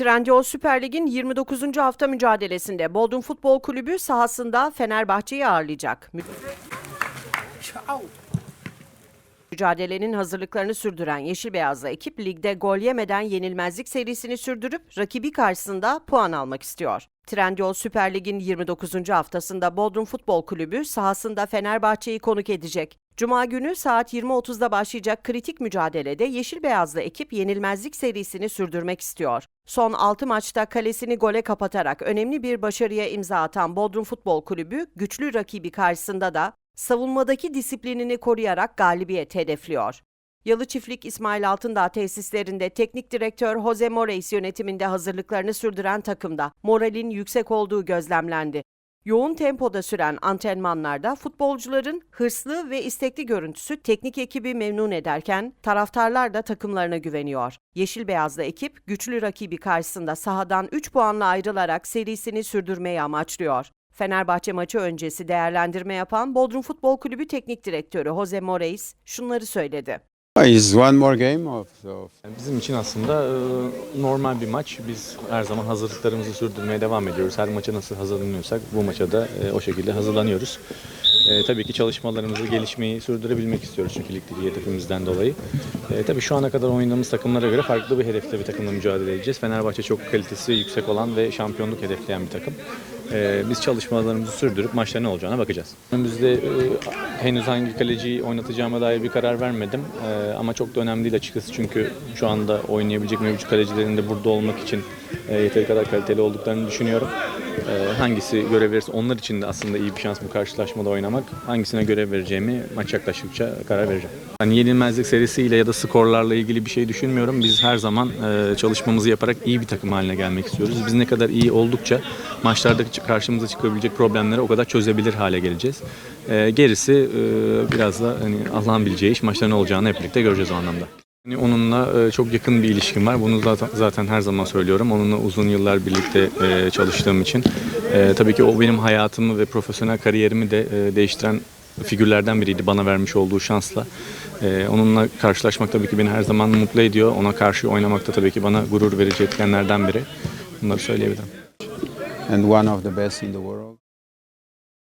Trendyol Süper Lig'in 29. hafta mücadelesinde Bodrum Futbol Kulübü sahasında Fenerbahçe'yi ağırlayacak. Mü- Mücadelenin hazırlıklarını sürdüren Yeşil Beyazlı ekip ligde gol yemeden yenilmezlik serisini sürdürüp rakibi karşısında puan almak istiyor. Trendyol Süper Lig'in 29. haftasında Bodrum Futbol Kulübü sahasında Fenerbahçe'yi konuk edecek. Cuma günü saat 20.30'da başlayacak kritik mücadelede Yeşil Beyazlı ekip yenilmezlik serisini sürdürmek istiyor. Son 6 maçta kalesini gole kapatarak önemli bir başarıya imza atan Bodrum Futbol Kulübü güçlü rakibi karşısında da savunmadaki disiplinini koruyarak galibiyet hedefliyor. Yalı Çiftlik İsmail Altındağ tesislerinde teknik direktör Jose Moreis yönetiminde hazırlıklarını sürdüren takımda moralin yüksek olduğu gözlemlendi. Yoğun tempoda süren antrenmanlarda futbolcuların hırslı ve istekli görüntüsü teknik ekibi memnun ederken taraftarlar da takımlarına güveniyor. Yeşil Beyazlı ekip güçlü rakibi karşısında sahadan 3 puanla ayrılarak serisini sürdürmeyi amaçlıyor. Fenerbahçe maçı öncesi değerlendirme yapan Bodrum Futbol Kulübü Teknik Direktörü Jose Moreis şunları söyledi. It's one more game of, Bizim için aslında e, normal bir maç. Biz her zaman hazırlıklarımızı sürdürmeye devam ediyoruz. Her maça nasıl hazırlanıyorsak bu maça da e, o şekilde hazırlanıyoruz. E, tabii ki çalışmalarımızı, gelişmeyi sürdürebilmek istiyoruz çünkü ligdeki hedefimizden dolayı. E, tabii şu ana kadar oynadığımız takımlara göre farklı bir hedefte bir takımla mücadele edeceğiz. Fenerbahçe çok kalitesi yüksek olan ve şampiyonluk hedefleyen bir takım. E, biz çalışmalarımızı sürdürüp maçta ne olacağına bakacağız. Önümüzde e, henüz hangi kaleciyi oynatacağıma dair bir karar vermedim. E, ama çok da önemli değil açıkçası çünkü şu anda oynayabilecek mevcut kalecilerin de burada olmak için e, yeteri kadar kaliteli olduklarını düşünüyorum. E, hangisi görev verirse onlar için de aslında iyi bir şans bu karşılaşmada oynamak. Hangisine görev vereceğimi maç yaklaştıkça karar vereceğim. Hani yenilmezlik serisiyle ya da skorlarla ilgili bir şey düşünmüyorum. Biz her zaman e, çalışmamızı yaparak iyi bir takım haline gelmek istiyoruz. Biz ne kadar iyi oldukça maçlarda karşımıza çıkabilecek problemleri o kadar çözebilir hale geleceğiz. E, gerisi e, biraz da hani Allah'ın bileceği iş maçta ne olacağını hep birlikte göreceğiz o anlamda. Yani onunla e, çok yakın bir ilişkim var. Bunu zaten, zaten her zaman söylüyorum. Onunla uzun yıllar birlikte e, çalıştığım için. E, tabii ki o benim hayatımı ve profesyonel kariyerimi de değiştiren figürlerden biriydi bana vermiş olduğu şansla. Onunla karşılaşmak tabii ki beni her zaman mutlu ediyor. Ona karşı oynamak da tabii ki bana gurur verici etkenlerden biri. Bunları söyleyebilirim. and one of the best in the world.